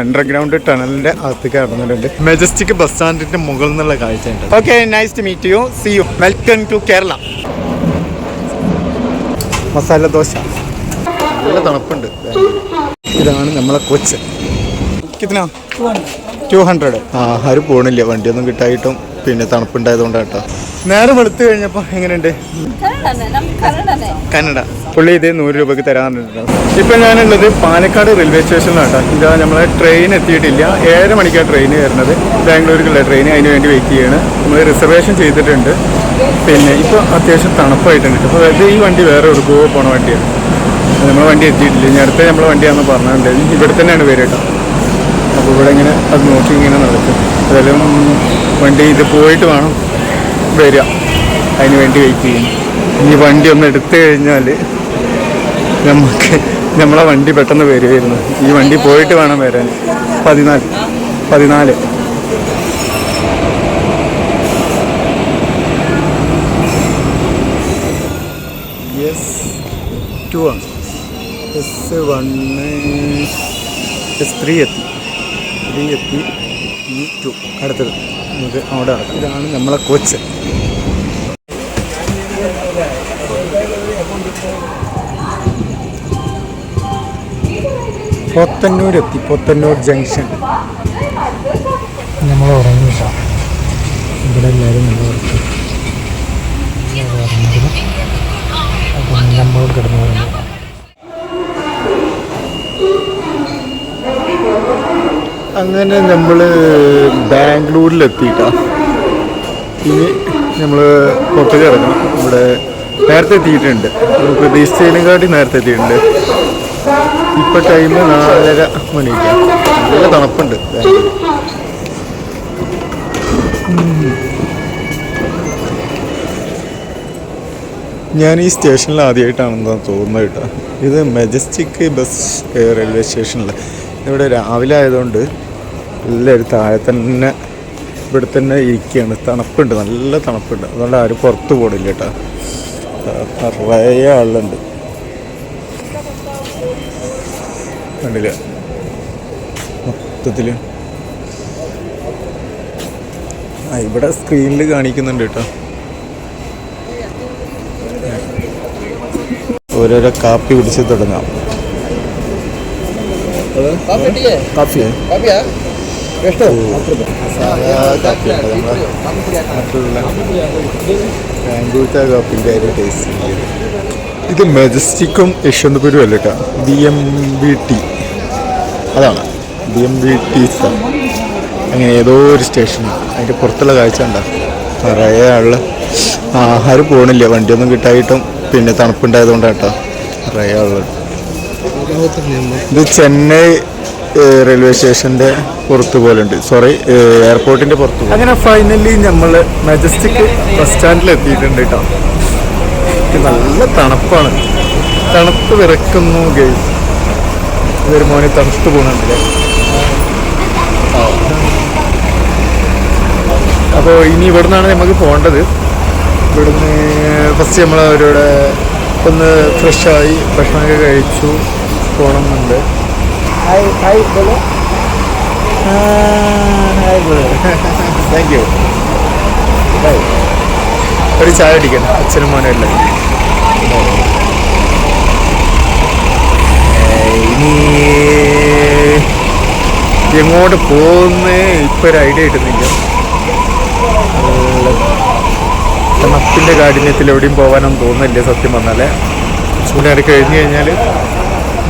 Underground ടണലിന്റെ അകത്ത് കടന്നിട്ടുണ്ട് majestic bus സ്റ്റാൻഡിന്റെ മുകളിൽ നിന്നുള്ള കാഴ്ചയുണ്ട്. Okay nice to meet you see you welcome to Kerala masala dosa. നല്ല തണുപ്പുണ്ട്. ഇതാണ് നമ്മളെ കൊച്ച്. കിത്തന ടു ഹൺഡ്രഡ് ആ ആരും പോണില്ല. വണ്ടിയൊന്നും കിട്ടായിട്ടും പിന്നെ തണുപ്പുണ്ടായതുകൊണ്ടാണ് കേട്ടോ നേരെ വെളുത്ത് കഴിഞ്ഞപ്പോൾ എങ്ങനെയുണ്ട്? കന്നഡ. പുള്ളി ഇത് നൂറ് രൂപയ്ക്ക് തരാറുണ്ട് ഇപ്പൊ ഞാനുള്ളത് പാലക്കാട് റെയിൽവേ സ്റ്റേഷനിലാണ് കേട്ടോ ഇതാ നമ്മളെ ട്രെയിൻ എത്തിയിട്ടില്ല. ഏഴര മണിക്കാണ് ട്രെയിൻ വരുന്നത്. ബാംഗ്ലൂരിക്കുള്ള ട്രെയിൻ അതിന് വേണ്ടി വെയിറ്റ് ചെയ്യാണ്. നമ്മൾ റിസർവേഷൻ ചെയ്തിട്ടുണ്ട്. പിന്നെ ഇപ്പൊ അത്യാവശ്യം തണുപ്പായിട്ടുണ്ട്. അപ്പൊ അതായത് ഈ വണ്ടി വേറെ എടുക്കുക പോണ വണ്ടിയാണ്. നമ്മളെ വണ്ടി എത്തിയിട്ടില്ല. ഇനി അടുത്ത നമ്മളെ വണ്ടിയാണെന്ന് പറഞ്ഞിട്ടുണ്ട് ഇവിടെ തന്നെയാണ് പേര് കേട്ടോ. അപ്പോൾ ഇവിടെ ഇങ്ങനെ അത് നോക്കി ഇങ്ങനെ നടക്കും. അതെല്ലാം വണ്ടി ഇത് പോയിട്ട് വേണം വരിക. അതിന് വേണ്ടി വെയിറ്റ് ചെയ്യും ഇനി വണ്ടി ഒന്ന് എടുത്തു കഴിഞ്ഞാൽ നമുക്ക് നമ്മളെ വണ്ടി പെട്ടെന്ന് വരുമായിരുന്നു ഈ വണ്ടി പോയിട്ട് വേണം വരാൻ. പതിനാല്. പതിനാല്. എസ് ടു ആണ്. എസ് വണ്ണ് എസ് ത്രീ എത്തി. ത്രീ എത്തി ഈ ടു അടുത്തത്. നമുക്ക് അവിടെ നടക്കാം ഇതാണ് നമ്മളെ കോച്ച്. പോത്തന്നൂർ എത്തി പോത്തന്നൂർ ജംഗ്ഷൻ. നമ്മൾ ഉറങ്ങി ഇവിടെ എല്ലാവരും നമ്മൾ അപ്പം നമ്മളോട് കിടന്നു അങ്ങനെ നമ്മൾ ബാംഗ്ലൂരിലെത്തിയിട്ടാണ് ഇനി നമ്മൾ പുറത്തേക്ക് കിടക്കണം ഇവിടെ നേരത്തെ എത്തിയിട്ടുണ്ട്. പ്രതീക്ഷിച്ചതിനെക്കാട്ടി നേരത്തെ എത്തിയിട്ടുണ്ട്. ഇപ്പം ടൈം നാലര മണിക്ക്. നല്ല തണുപ്പുണ്ട്. ഞാൻ ഈ സ്റ്റേഷനിൽ ആദ്യമായിട്ടാണെന്ന് തോന്നുന്നത് കേട്ടോ. ഇത് മെജസ്റ്റിക് ബസ് റെയിൽവേ സ്റ്റേഷനിൽ ഇവിടെ രാവിലെ ആയതുകൊണ്ട് എല്ലാവരും താഴെ തന്നെ ഇവിടെ തന്നെ ഇരിക്കുകയാണ്. തണുപ്പുണ്ട് നല്ല തണുപ്പുണ്ട്. അതുകൊണ്ട് ആരും പുറത്ത് പോടില്ല കേട്ടോ. നിറയെ ആളുണ്ട് കണ്ടില്ല? മൊത്തത്തിൽ ആ ഇവിടെ സ്ക്രീനിൽ കാണിക്കുന്നുണ്ട് കേട്ടോ. ഓരോരോ കാപ്പി പിടിച്ച് തുടങ്ങാം. കാപ്പിയാണ് നമ്മളെ മറ്റുള്ള ബാംഗ്ലൂർത്തെ കാപ്പിന്റെ ഒരു ടേസ്റ്റ് ഇത് മെജസ്റ്റിക്കും യശ്വന്തപുരം അല്ല കേട്ടോ? ബി എം ബി ടി അതാണ്. ബി എം ബി ടി അങ്ങനെ ഏതോ ഒരു സ്റ്റേഷൻ അതിന്റെ പുറത്തുള്ള കാഴ്ച ഉണ്ടോ നിറയെ ആൾ ആഹാരം പോകണില്ല വണ്ടിയൊന്നും കിട്ടായിട്ടും പിന്നെ തണുപ്പുണ്ടായതുകൊണ്ടാണ് കേട്ടോ നിറയെ ആളുകൾ ഇത് ചെന്നൈ റെയിൽവേ സ്റ്റേഷന്റെ പുറത്ത് പോലെ ഉണ്ട് സോറി എയർപോർട്ടിന്റെ പുറത്ത് അങ്ങനെ ഫൈനലി നമ്മൾ മെജസ്റ്റിക് ബസ് സ്റ്റാൻഡിൽ എത്തിയിട്ടുണ്ട് കേട്ടോ നല്ല തണുപ്പാണ്. തണുപ്പ് വിറക്കുന്നു ഗൈസ് ഇതൊരു മോനെ തണുത്ത് പോകുന്നുണ്ട് അപ്പോൾ ഇനി ഇവിടുന്നാണ് നിന്നാണ് നമുക്ക് പോകേണ്ടത്. ഇവിടുന്ന് ഫസ്റ്റ് നമ്മൾ അവരോട് ഒന്ന് ഫ്രഷായി ഭക്ഷണമൊക്കെ കഴിച്ചു. പോകണമെന്നുണ്ട് ഹായ് ഹായ് ബോലോ ഹായ് ബോലോ താങ്ക് യു ബൈ ഒരു ചായ അടിക്കണം അച്ഛനും മോനും എല്ലാം. ഏയ്, ഇനി എങ്ങോട്ട് പോകുന്ന ഇപ്പൊ ഒരു ഐഡിയ കിട്ടുന്നില്ല. തണുപ്പിന്റെ കാഠിന്യത്തിൽ എവിടെയും പോകാനൊന്നും തോന്നില്ല സത്യം പറഞ്ഞാൽ ചൂടാറി കഴിഞ്ഞു കഴിഞ്ഞാൽ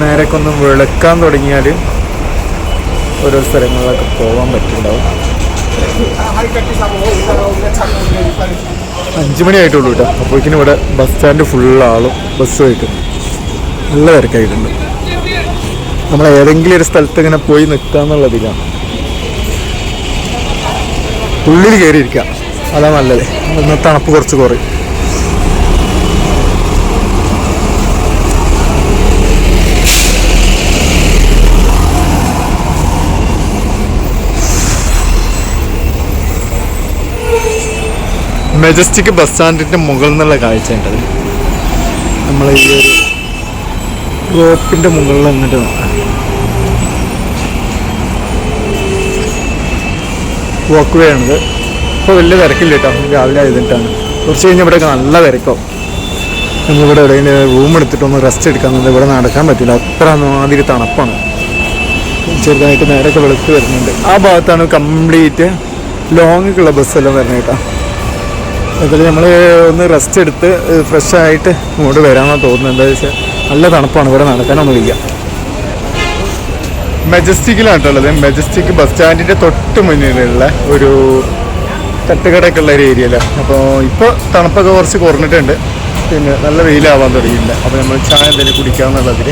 നേരൊക്കെ ഒന്ന് വെളുക്കാൻ തുടങ്ങിയാൽ ഓരോ സ്ഥലങ്ങളിലൊക്കെ പോകാൻ പറ്റുന്നുണ്ടാവും അഞ്ച് മണിയായിട്ടുള്ളൂ കേട്ടോ. അപ്പോഴേക്കിനും ഇവിടെ ബസ് സ്റ്റാൻഡ് ഫുൾ ആളും ബസ്സുമായിട്ട് നല്ല തിരക്കായിട്ടുണ്ട്. നമ്മൾ ഏതെങ്കിലും ഒരു സ്ഥലത്ത് ഇങ്ങനെ പോയി നിൽക്കാന്നുള്ളതിലാണ് ഉള്ളിൽ കയറിയിരിക്കാം അതാ നല്ലത്. ഇന്ന് തണുപ്പ് കുറച്ച് കുറയും. മെജസ്റ്റിക് ബസ് സ്റ്റാൻഡിന്റെ മുകളിൽ നിന്നുള്ള കാഴ്ച ഉണ്ടത് നമ്മൾ ഈ ഒരു റോപ്പിന്റെ മുകളിൽ അങ്ങോട്ട് വോക്ക് വേ ആണിത്. ഇപ്പോൾ വലിയ തിരക്കില്ല കേട്ടോ രാവിലെ ആയതിട്ടാണ്. കുറച്ച് കഴിഞ്ഞ് ഇവിടെയൊക്കെ നല്ല തിരക്കോ. നമ്മളിവിടെ എവിടെയെങ്കിലും റൂം എടുത്തിട്ടൊന്ന് റെസ്റ്റ് എടുക്കാമെന്നത് ഇവിടെ നടക്കാൻ പറ്റില്ല. അത്ര മാതിരി തണുപ്പാണ്. ചെറുതായിട്ട് നേരൊക്കെ വെളുത്ത് വരുന്നുണ്ട്. ആ ഭാഗത്താണ് കംപ്ലീറ്റ് ലോങ്ങൊക്കെയുള്ള ബസ്സെല്ലാം വരുന്നത് കേട്ടോ അതിൽ നമ്മൾ ഒന്ന് റെസ്റ്റ് എടുത്ത് ഫ്രഷ് ആയിട്ട് ഇങ്ങോട്ട് വരാമെന്നാണ് തോന്നുന്നത്. എന്താ വെച്ചാൽ നല്ല തണുപ്പാണ്. ഇവിടെ നടക്കാനൊന്നും ഇല്ല. മെജസ്റ്റിക്കിലാണ് കേട്ടോ ഉള്ളത് മെജസ്റ്റിക് ബസ് സ്റ്റാൻഡിന്റെ തൊട്ട് മുന്നിലുള്ള ഒരു തട്ടുകടയൊക്കെ ഉള്ള ഒരു ഏരിയയിലാണ് അപ്പോൾ ഇപ്പോൾ തണുപ്പൊക്കെ കുറച്ച് കുറഞ്ഞിട്ടുണ്ട്. പിന്നെ നല്ല വെയിലാവാൻ തുടങ്ങിയിട്ടുണ്ട്. അപ്പോൾ നമ്മൾ ചായ എന്തെങ്കിലും കുടിക്കാമെന്നുള്ളതിൽ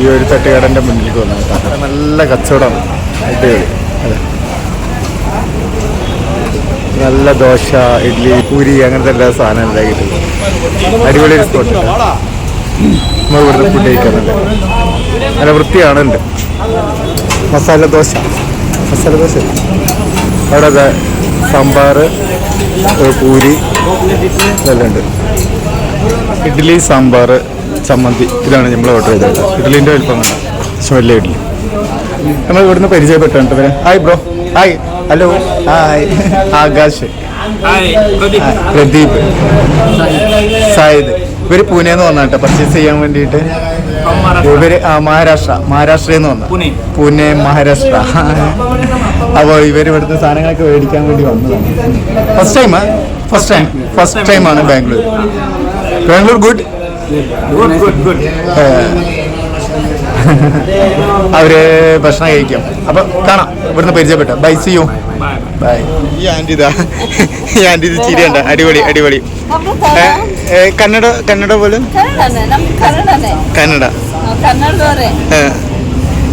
ഈ ഒരു തട്ടുകടന്റെ മുന്നിലേക്ക് വന്നു. നല്ല കച്ചവടമാണ്. അടിപൊളി. അതെ. നല്ല ദോശ ഇഡ്ഡലി പൂരി അങ്ങനത്തെ എല്ലാ സാധനം ഉണ്ടാക്കിയിട്ടുണ്ട്. അടിപൊളി ഒരു സ്പോട്ട് നമ്മൾ ഇവിടുത്തെ ഫുഡ് കഴിക്കാറുണ്ട്. നല്ല വൃത്തിയാണ് ഉണ്ട് മസാല ദോശ. മസാല ദോശ. അവിടെ സാമ്പാർ പൂരി ഇതെല്ലാം ഉണ്ട്. ഇഡ്ഡലി സാമ്പാർ ചമ്മന്തി ഇതാണ് നമ്മൾ ഓർഡർ ചെയ്തത്. ഇഡ്ഡലിന്റെ വലിപ്പം പക്ഷെ വലിയ ഇഡ്ഡലി നമ്മൾ ഇവിടുന്ന് പരിചയപ്പെട്ടുണ്ട് ഇവരെ hi bro hi hello hi Akash. Pradeep. Zaid. ഇവർ പൂനെന്ന് വന്നാട്ടെ. പർച്ചേസ് ചെയ്യാൻ വേണ്ടിയിട്ട്. ഇവർ ആ മഹാരാഷ്ട്ര. മഹാരാഷ്ട്രയിൽ നിന്ന് വന്ന. പൂനെ. മഹാരാഷ്ട്ര. അപ്പോൾ ഇവർ ഇവിടുത്തെ സാധനങ്ങളൊക്കെ മേടിക്കാൻ വേണ്ടി വന്നതാണ്. First time first time first time ആണ് Bangalore. Bangalore good good good അവർ ഭക്ഷണം കഴിക്കും. അപ്പൊ കാണാം. ഇവിടുന്ന് പരിചയപ്പെട്ടു. ബൈ സി യു ബൈ ഇതാ. ചിരിയണ്ട. അടിപൊളി അടിപൊളി. കന്നഡ കന്നഡ പോലും? കന്നഡ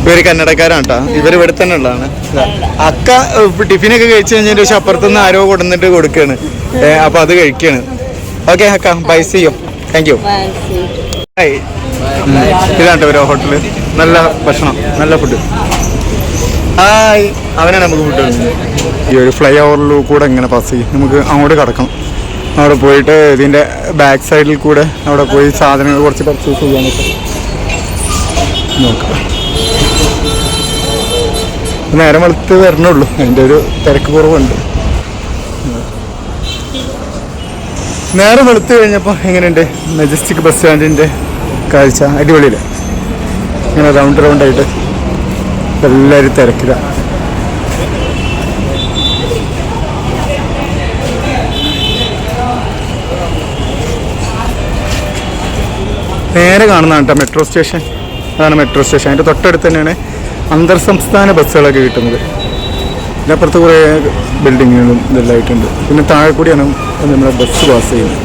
ഇവർ കന്നഡക്കാരാണ് കേട്ടോ ഇവർ ഇവിടെ തന്നെ ഉള്ളതാണ്. അക്ക ടിഫിനൊക്കെ കഴിച്ചു കഴിഞ്ഞാൽ പക്ഷെ അപ്പുറത്തുനിന്ന് ആരോ കൊടുന്നിട്ട് കൊടുക്കാണ്. അപ്പൊ അത് കഴിക്കാണ്. ഓക്കെ അക്ക. Bye see you thank you bye ഇതാണ് ഒരു ഹോട്ടൽ. നല്ല ഭക്ഷണം നല്ല ഫുഡ് ഹായ്. അവനാണ് നമുക്ക് ഫുഡ് ഈ ഒരു ഫ്ലൈ ഓവറിൽ കൂടെ ഇങ്ങനെ പാസ് ചെയ്യും. നമുക്ക് അങ്ങോട്ട് കിടക്കണം അവിടെ പോയിട്ട് ഇതിന്റെ ബാക്ക് സൈഡിൽ കൂടെ അവിടെ പോയി സാധനങ്ങൾ കുറച്ച് പർച്ചേസ് ചെയ്യാനൊക്കെ നോക്കാം. നേരം വെളുത്ത് വരണുള്ളൂ. അതിന്റെ ഒരു തിരക്ക് കുറവുണ്ട്. നേരം വെളുത്ത് കഴിഞ്ഞപ്പോൾ എങ്ങനെയുണ്ട്? മെജസ്റ്റിക് ബസ് സ്റ്റാൻഡിന്റെ കാഴ്ച അടിപൊളിയില്ല? ഇങ്ങനെ റൗണ്ട് റൗണ്ട് ആയിട്ട് എല്ലാവരും തിരക്കില്ല നേരെ കാണുന്നതാണ് കേട്ടോ മെട്രോ സ്റ്റേഷൻ അതാണ് മെട്രോ സ്റ്റേഷൻ അതിന്റെ തൊട്ടടുത്ത് തന്നെയാണ് അന്തർ സംസ്ഥാന ബസ്സുകളൊക്കെ കിട്ടുന്നത്. ഇതിനപ്പുറത്ത് കുറേ ബിൽഡിങ്ങുകളും ഇതെല്ലാം ആയിട്ടുണ്ട്. പിന്നെ താഴെ കൂടിയാണ് നമ്മുടെ ബസ് പാസ് ചെയ്യുന്നത്.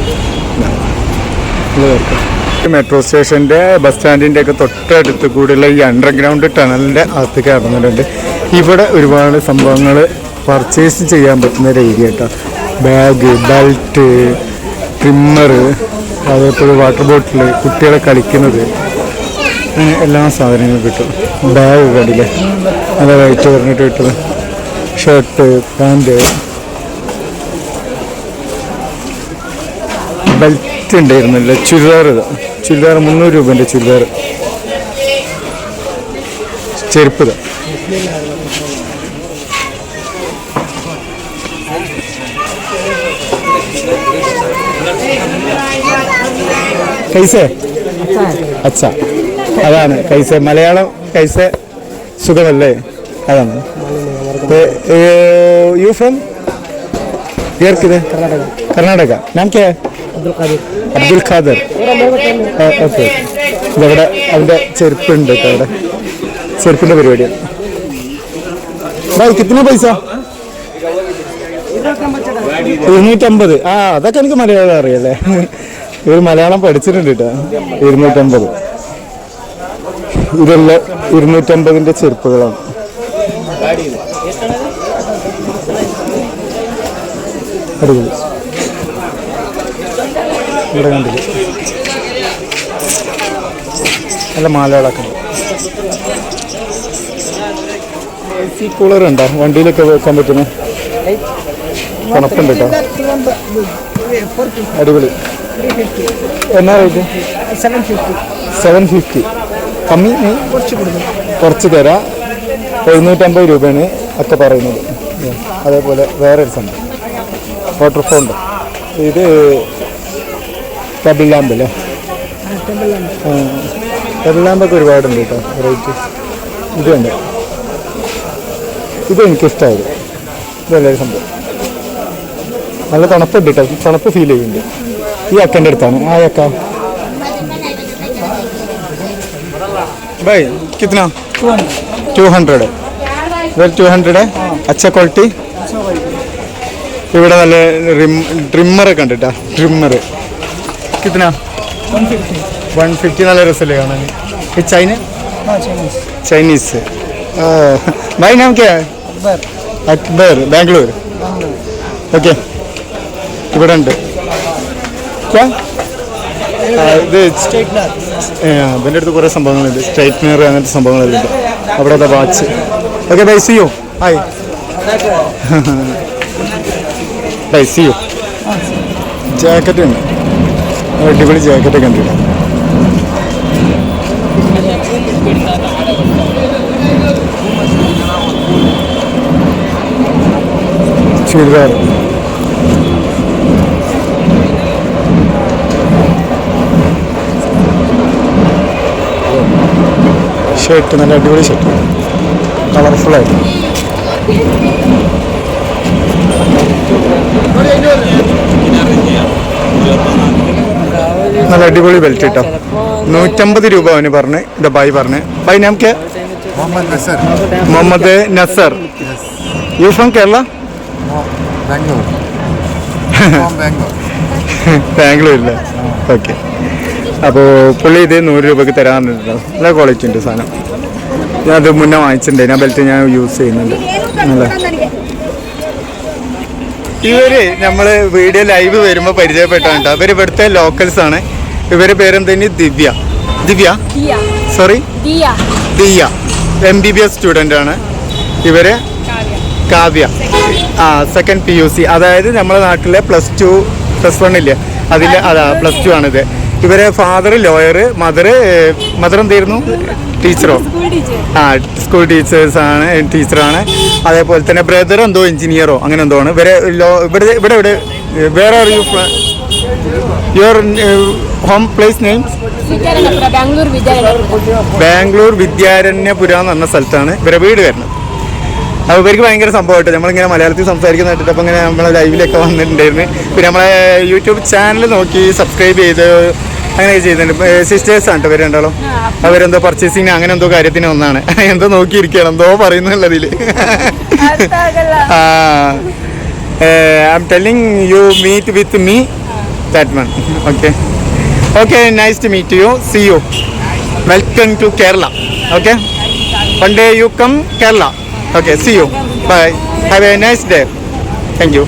ഇതാണ്. മെട്രോ സ്റ്റേഷന്റെ ബസ് സ്റ്റാൻഡിന്റെ ഒക്കെ തൊട്ടടുത്ത് കൂടിയുള്ള ഈ അണ്ടർഗ്രൗണ്ട് ടണലിന്റെ അകത്തേക്ക് ഇറങ്ങുന്നുണ്ട് ഇവിടെ ഒരുപാട് സംഭവങ്ങൾ പർച്ചേസ് ചെയ്യാൻ പറ്റുന്ന ഒരു ഏരിയ കേട്ടോ ബാഗ് ബെൽറ്റ് ട്രിമ്മർ അതേപോലെ വാട്ടർ ബോട്ടിൽ കുട്ടികളെ കളിക്കുന്നത്. എല്ലാ സാധനങ്ങളും കിട്ടും. ബാഗ് കണ്ടില്ലേ? നല്ല റേറ്റ് പറഞ്ഞിട്ട് കിട്ടും. ഷർട്ട് പാന്റ് ബെൽറ്റ് ഉണ്ടായിരുന്നില്ല ചുരിദാർ ഇതാ. ചുരിദാർ മുന്നൂറ് രൂപേന്റെ ചുരിദാർ. ചെരുപ്പ് കൈസേ? അച്ഛ. അതാണ് കൈസേ. മലയാളം കൈസേ സുഖമല്ലേ? അതാണ്. You from? കർണാടക. കർണാടക. നാം കേ? അബ്ദുൽ ഖാദർ. ഓക്കെ. ഇതവിടെ അവന്റെ ചെരുപ്പുണ്ട് അവിടെ ചെരുപ്പിന്റെ പരിപാടിയാണ് കിतना പൈസ? ഇരുന്നൂറ്റമ്പത്. ആ അതൊക്കെ എനിക്ക് മലയാളം അറിയല്ലേ ഇവർ മലയാളം പഠിച്ചിട്ടുണ്ട് കേട്ടോ. ഇരുന്നൂറ്റമ്പത്. ഇതെല്ലാം ഇരുന്നൂറ്റമ്പതിന്റെ ചെരുപ്പുകളാണ്. അടിപൊളി. ഇവിടെ കണ്ടില്ല? നല്ല മാലകളൊക്കെ എ സി കൂളർ ഉണ്ടോ? വണ്ടിയിലൊക്കെ വെക്കാൻ പറ്റുന്ന? തണുപ്പുണ്ട് അടിപൊളി. എന്നാ റേറ്റ് സെവൻ ഫിഫ്റ്റി കമ്മി? കുറച്ച് തരാം. എഴുന്നൂറ്റമ്പത് രൂപയാണ് ഒക്കെ പറയുന്നത്. അതേപോലെ വേറൊരു സംഭവം. വാട്ടർ ഫോണ്ട് ഇത് ടബിൾ ലാമ്പ് അല്ലേ? ടബിൾ ലാമ്പൊക്കെ ഒരുപാടുണ്ട് കേട്ടോ വെറൈറ്റി ഇതുണ്ട്. ഇത് എനിക്കിഷ്ടമായത് ഇതല്ലേ സംഭവം. നല്ല തണുപ്പുണ്ട് കേട്ടോ തണുപ്പ് ഫീൽ ചെയ്യുന്നുണ്ട്. ഈ അക്കന്റെ അടുത്താണ്. ആ അക്ക. ബൈ കിतना ടു ഹൺഡ്രഡ് ടു ഹൺഡ്രഡ് അച്ഛ ക്വാളിറ്റി ഇവിടെ നല്ല റിം ട്രിമ്മറൊക്കെ ഉണ്ട് കേട്ടോ ട്രിമ്മർ കിतना വൺ ഫിഫ്റ്റി നല്ല രസമല്ലേ കാണാൻ? ഈ ചൈന ചൈനീസ്. ബൈ നാം ക്യാ? അക്ബർ. ബാംഗ്ലൂർ. ഓക്കെ. ഇവിടെ ഉണ്ട്. ഇത് ഇതിന്റെ അടുത്ത് കുറേ സംഭവങ്ങളുണ്ട്. സ്ട്രൈറ്റ്നർ അങ്ങനത്തെ സംഭവങ്ങളെല്ലാം ഉണ്ട്. അവിടെ വാച്ച് ഓക്കെ ബൈ സിയോ ഹായ് ബൈ സിയോ ജാക്കറ്റ് ഉണ്ട്. അടിപൊളി ജാക്കറ്റ് കണ്ടിട്ട്. ചുരിദാർ. ഷർട്ട് നല്ല അടിപൊളി ഷർട്ട് കളർഫുൾ നല്ല അടിപൊളി ബെൽറ്റ് കേട്ടോ നൂറ്റമ്പത് രൂപ അവന് പറഞ്ഞ് ഇത് ബായ് പറഞ്ഞ്. ബൈ നമുക്ക് Muhammad Nasar. You from Kerala? ബാംഗ്ലൂരില്ല okay അപ്പോൾ പുള്ളി ഇത് നൂറ് രൂപയ്ക്ക് തരാറുണ്ടോ. നല്ല ക്വാളിറ്റി ഉണ്ട് സാധനം. ഞാൻ അത് മുന്നേ വാങ്ങിച്ചിട്ടുണ്ട്. ഞാൻ ബെൽറ്റ് ഞാൻ യൂസ് ചെയ്യുന്നുണ്ട്. നല്ല. ഇവർ നമ്മൾ വീഡിയോ ലൈവ് വരുമ്പോൾ പരിചയപ്പെട്ടാണ് ഇവർ ഇവിടുത്തെ ലോക്കൽസ് ആണ്. ഇവരുടെ പേരെന്തന്നെ? Divya. Divya? Sorry Diya. M B B S student ആണ്. ഇവർ കാവ്യ. ആ സെക്കൻഡ് പി യു സി അതായത് നമ്മുടെ നാട്ടിലെ പ്ലസ് ടു പ്ലസ് വൺ ഇല്ലേ? അതിൽ അതാ പ്ലസ് ടു ആണിത്. ഇവരെ ഫാദർ ലോയർ മദർ മദർ എന്തായിരുന്നു ടീച്ചറോ ആ സ്കൂൾ ടീച്ചേഴ്സ് ആണ് ടീച്ചറാണ് അതേപോലെ തന്നെ ബ്രദർ എന്തോ എഞ്ചിനീയറോ അങ്ങനെ എന്തോ ആണ്. ഇവരെ ലോ ഇവിടെ ഇവിടെ ഇവിടെ വേറെ are your home place name Vidyaranyapura Bangalore Vidyaranyapura. എന്ന് പറഞ്ഞ സ്ഥലത്താണ് ഇവരെ വീട് വരുന്നത്. അപ്പോൾ ഇവർക്ക് ഭയങ്കര സംഭവമായിട്ട് നമ്മളിങ്ങനെ മലയാളത്തിൽ സംസാരിക്കുന്ന കേട്ടിട്ട് അപ്പോൾ ഇങ്ങനെ നമ്മളെ ലൈവിലൊക്കെ വന്നിട്ടുണ്ടായിരുന്നു. പിന്നെ നമ്മളെ യൂട്യൂബ് ചാനൽ നോക്കി സബ്സ്ക്രൈബ് ചെയ്ത് അങ്ങനെ ചെയ്യുന്നുണ്ട്. സിസ്റ്റേഴ്സ് ആണ് ഇവർ രണ്ടാളും. അവരെന്തോ പർച്ചേസിങ് അങ്ങനെ എന്തോ കാര്യത്തിന് ഒന്നാണ് എന്തോ നോക്കിയിരിക്കുകയാണ് എന്തോ പറയുന്നുള്ളതിൽ I am telling you meet with me that one okay okay nice to meet you see you welcome to Kerala okay one day you come Kerala okay see you bye have a nice day thank you